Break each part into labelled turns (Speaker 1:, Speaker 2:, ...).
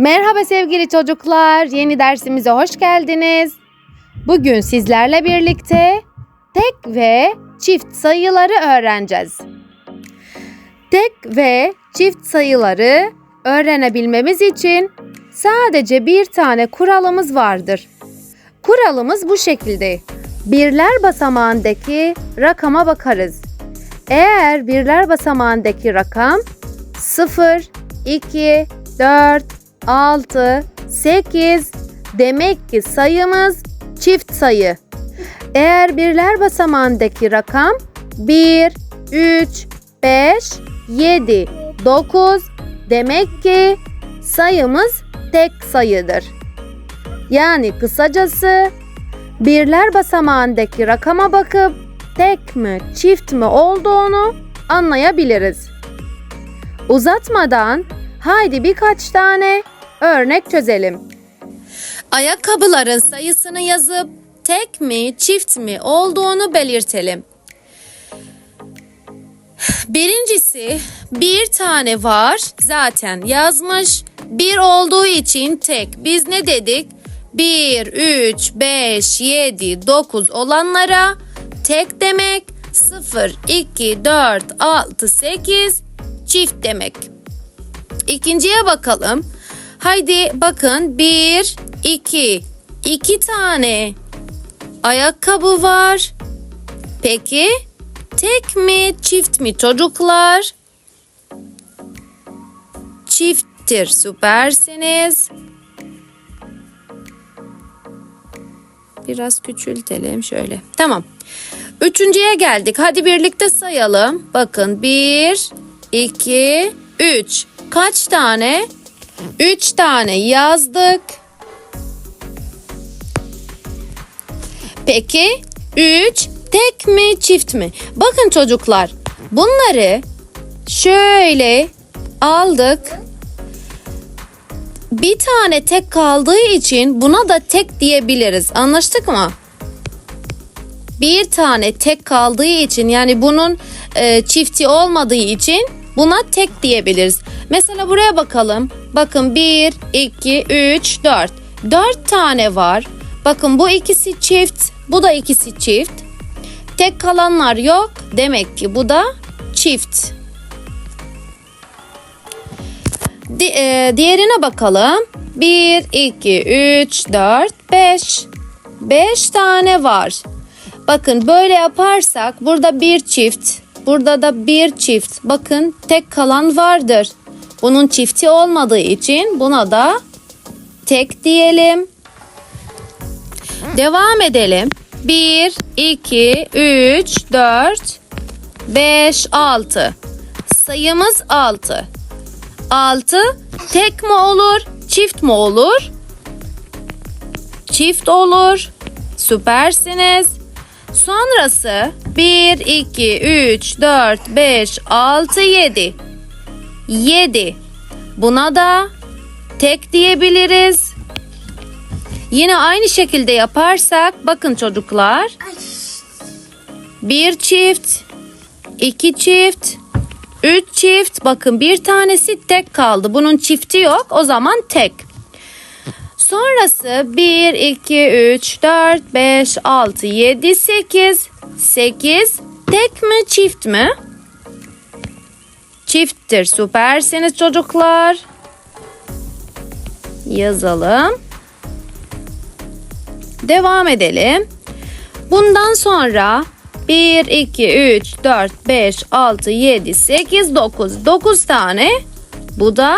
Speaker 1: Merhaba sevgili çocuklar. Yeni dersimize hoş geldiniz. Bugün sizlerle birlikte tek ve çift sayıları öğreneceğiz. Tek ve çift sayıları öğrenebilmemiz için sadece bir tane kuralımız vardır. Kuralımız bu şekilde. Birler basamağındaki rakama bakarız. Eğer birler basamağındaki rakam 0, 2, 4, 6, 8 demek ki sayımız çift sayı. Eğer birler basamağındaki rakam 1, 3, 5, 7, 9 demek ki sayımız tek sayıdır. Yani kısacası birler basamağındaki rakama bakıp tek mi çift mi olduğunu anlayabiliriz. Uzatmadan haydi birkaç tane örnek çözelim. Ayakkabıların sayısını yazıp tek mi çift mi olduğunu belirtelim. Birincisi bir tane var zaten yazmış. Bir olduğu için tek. Biz ne dedik? 1, 3, 5, 7, 9 olanlara tek demek. 0, 2, 4, 6, 8 çift demek. İkinciye bakalım. Haydi bakın 1, 2, 2 tane ayakkabı var. Peki tek mi çift mi çocuklar? Çifttir süpersiniz. Biraz küçültelim şöyle. Tamam. Üçüncüye geldik. Hadi birlikte sayalım. Bakın bir, iki, üç. Kaç tane? Üç tane yazdık. Peki üç tek mi çift mi? Bakın çocuklar bunları şöyle aldık. Bir tane tek kaldığı için buna da tek diyebiliriz. Anlaştık mı? Bir tane tek kaldığı için yani bunun e, çifti olmadığı için buna tek diyebiliriz. Mesela buraya bakalım. Bakın 1, 2, 3, 4. 4 tane var. Bakın bu ikisi çift, bu da ikisi çift. Tek kalanlar yok. Demek ki bu da çift. Di- e, diğerine bakalım. 1, 2, 3, 4, 5. 5 tane var. Bakın böyle yaparsak burada bir çift, burada da bir çift. Bakın tek kalan vardır. Bunun çifti olmadığı için buna da tek diyelim. Devam edelim. 1, 2, 3, 4, 5, 6. Sayımız 6. 6 tek mi olur, çift mi olur? Çift olur. Süpersiniz. Sonrası 1, 2, 3, 4, 5, 6, 7. 7. Buna da tek diyebiliriz. Yine aynı şekilde yaparsak bakın çocuklar. Bir çift, iki çift, üç çift. Bakın bir tanesi tek kaldı. Bunun çifti yok. O zaman tek. Sonrası 1, 2, 3, 4, 5, 6, 7, 8. 8 tek mi çift mi? Çifttir. Süpersiniz çocuklar. Yazalım. Devam edelim. Bundan sonra 1, 2, 3, 4, 5, 6, 7, 8, 9. 9 tane. Bu da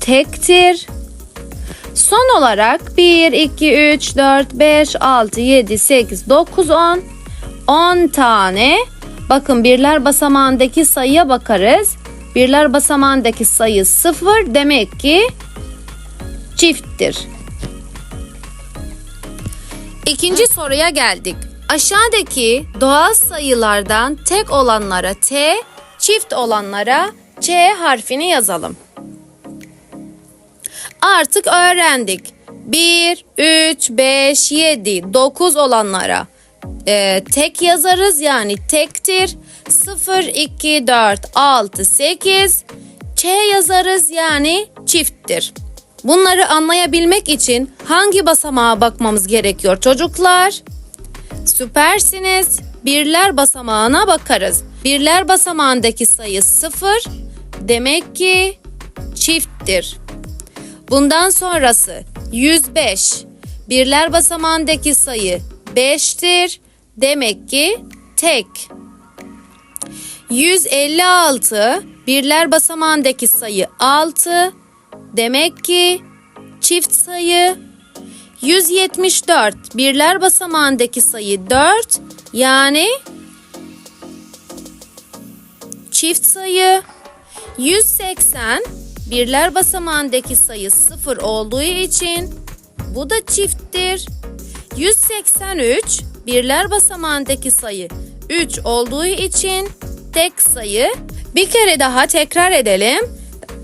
Speaker 1: tektir. Son olarak 1, 2, 3, 4, 5, 6, 7, 8, 9, 10. 10 tane. Bakın birler basamağındaki sayıya bakarız. Birler basamağındaki sayı 0 demek ki çifttir. İkinci soruya geldik. Aşağıdaki doğal sayılardan tek olanlara T, çift olanlara Ç harfini yazalım. Artık öğrendik. 1, 3, 5, 7, 9 olanlara e, tek yazarız yani tektir. 0, 2, 4, 6, 8 Ç yazarız yani çifttir. Bunları anlayabilmek için hangi basamağa bakmamız gerekiyor çocuklar? Süpersiniz. Birler basamağına bakarız. Birler basamağındaki sayı 0 demek ki çifttir. Bundan sonrası 105. Birler basamağındaki sayı 5'tir. Demek ki tek. 156 birler basamağındaki sayı 6. Demek ki çift sayı. 174 birler basamağındaki sayı 4. Yani çift sayı. 180 birler basamağındaki sayı 0 olduğu için bu da çifttir. 183 birler basamağındaki sayı 3 olduğu için tek sayı. Bir kere daha tekrar edelim.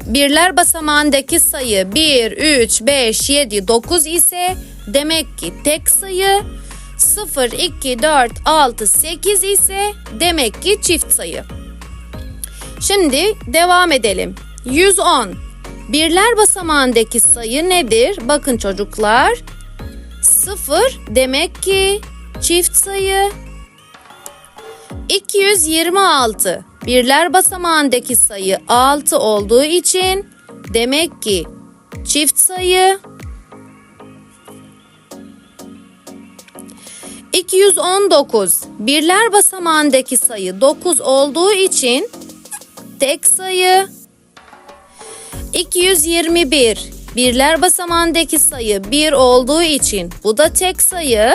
Speaker 1: Birler basamağındaki sayı 1, 3, 5, 7, 9 ise demek ki tek sayı. 0, 2, 4, 6, 8 ise demek ki çift sayı. Şimdi devam edelim. 110. Birler basamağındaki sayı nedir? Bakın çocuklar. 0 demek ki çift sayı. 226. Birler basamağındaki sayı 6 olduğu için demek ki çift sayı. 219. Birler basamağındaki sayı 9 olduğu için tek sayı. 221. Birler basamağındaki sayı 1 olduğu için bu da tek sayı.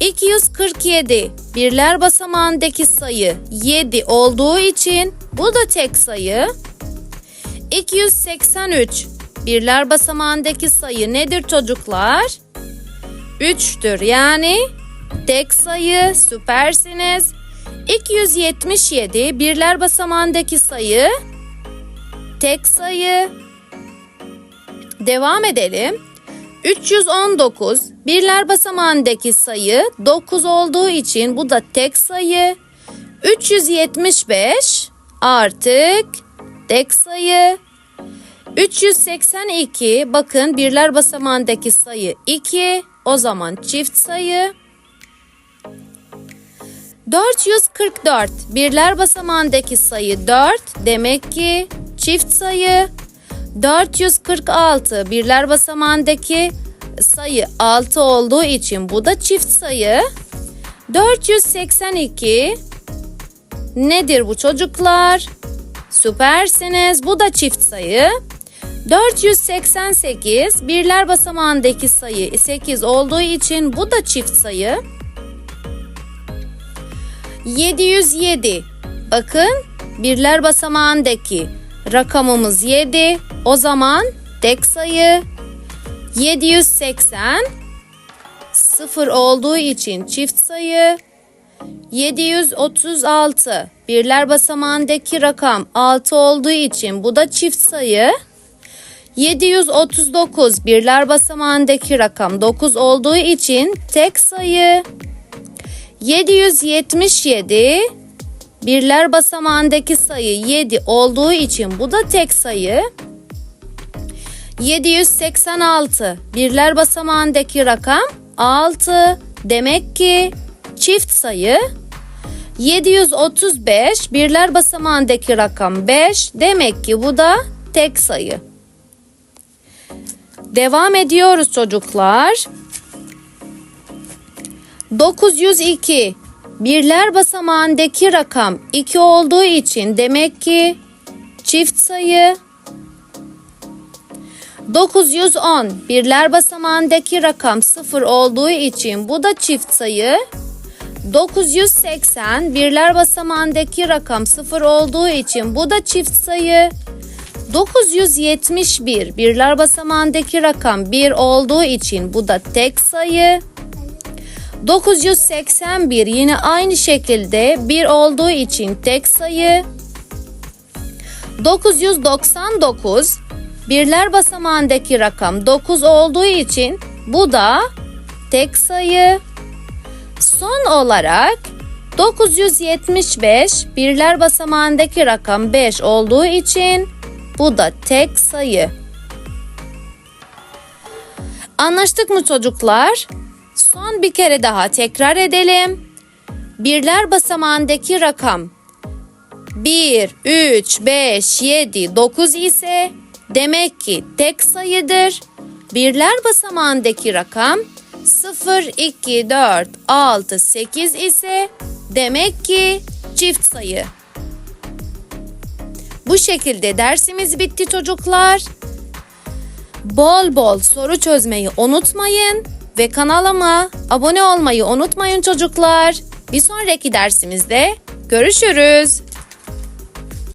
Speaker 1: 247. Birler basamağındaki sayı 7 olduğu için bu da tek sayı. 283. Birler basamağındaki sayı nedir çocuklar? 3'tür yani tek sayı süpersiniz. 277 birler basamağındaki sayı tek sayı. Devam edelim. 319 birler basamağındaki sayı 9 olduğu için bu da tek sayı. 375 artık tek sayı. 382 bakın birler basamağındaki sayı 2 o zaman çift sayı. 444 birler basamağındaki sayı 4 demek ki çift sayı. 446 birler basamağındaki sayı 6 olduğu için bu da çift sayı. 482 nedir bu çocuklar? Süpersiniz. Bu da çift sayı. 488 birler basamağındaki sayı 8 olduğu için bu da çift sayı. 707 bakın birler basamağındaki rakamımız 7 o zaman tek sayı 780 0 olduğu için çift sayı 736 birler basamağındaki rakam 6 olduğu için bu da çift sayı 739 birler basamağındaki rakam 9 olduğu için tek sayı 777 birler basamağındaki sayı 7 olduğu için bu da tek sayı. 786 birler basamağındaki rakam 6 demek ki çift sayı. 735 birler basamağındaki rakam 5 demek ki bu da tek sayı. Devam ediyoruz çocuklar. 902 birler basamağındaki rakam 2 olduğu için demek ki çift sayı. 910 birler basamağındaki rakam 0 olduğu için bu da çift sayı. 980 birler basamağındaki rakam 0 olduğu için bu da çift sayı. 971 birler basamağındaki rakam 1 olduğu için bu da tek sayı. 981 yine aynı şekilde 1 olduğu için tek sayı. 999 birler basamağındaki rakam 9 olduğu için bu da tek sayı. Son olarak 975 birler basamağındaki rakam 5 olduğu için bu da tek sayı. Anlaştık mı çocuklar? Son bir kere daha tekrar edelim. Birler basamağındaki rakam 1, 3, 5, 7, 9 ise demek ki tek sayıdır. Birler basamağındaki rakam 0, 2, 4, 6, 8 ise demek ki çift sayı. Bu şekilde dersimiz bitti çocuklar. Bol bol soru çözmeyi unutmayın ve kanalıma abone olmayı unutmayın çocuklar. Bir sonraki dersimizde görüşürüz.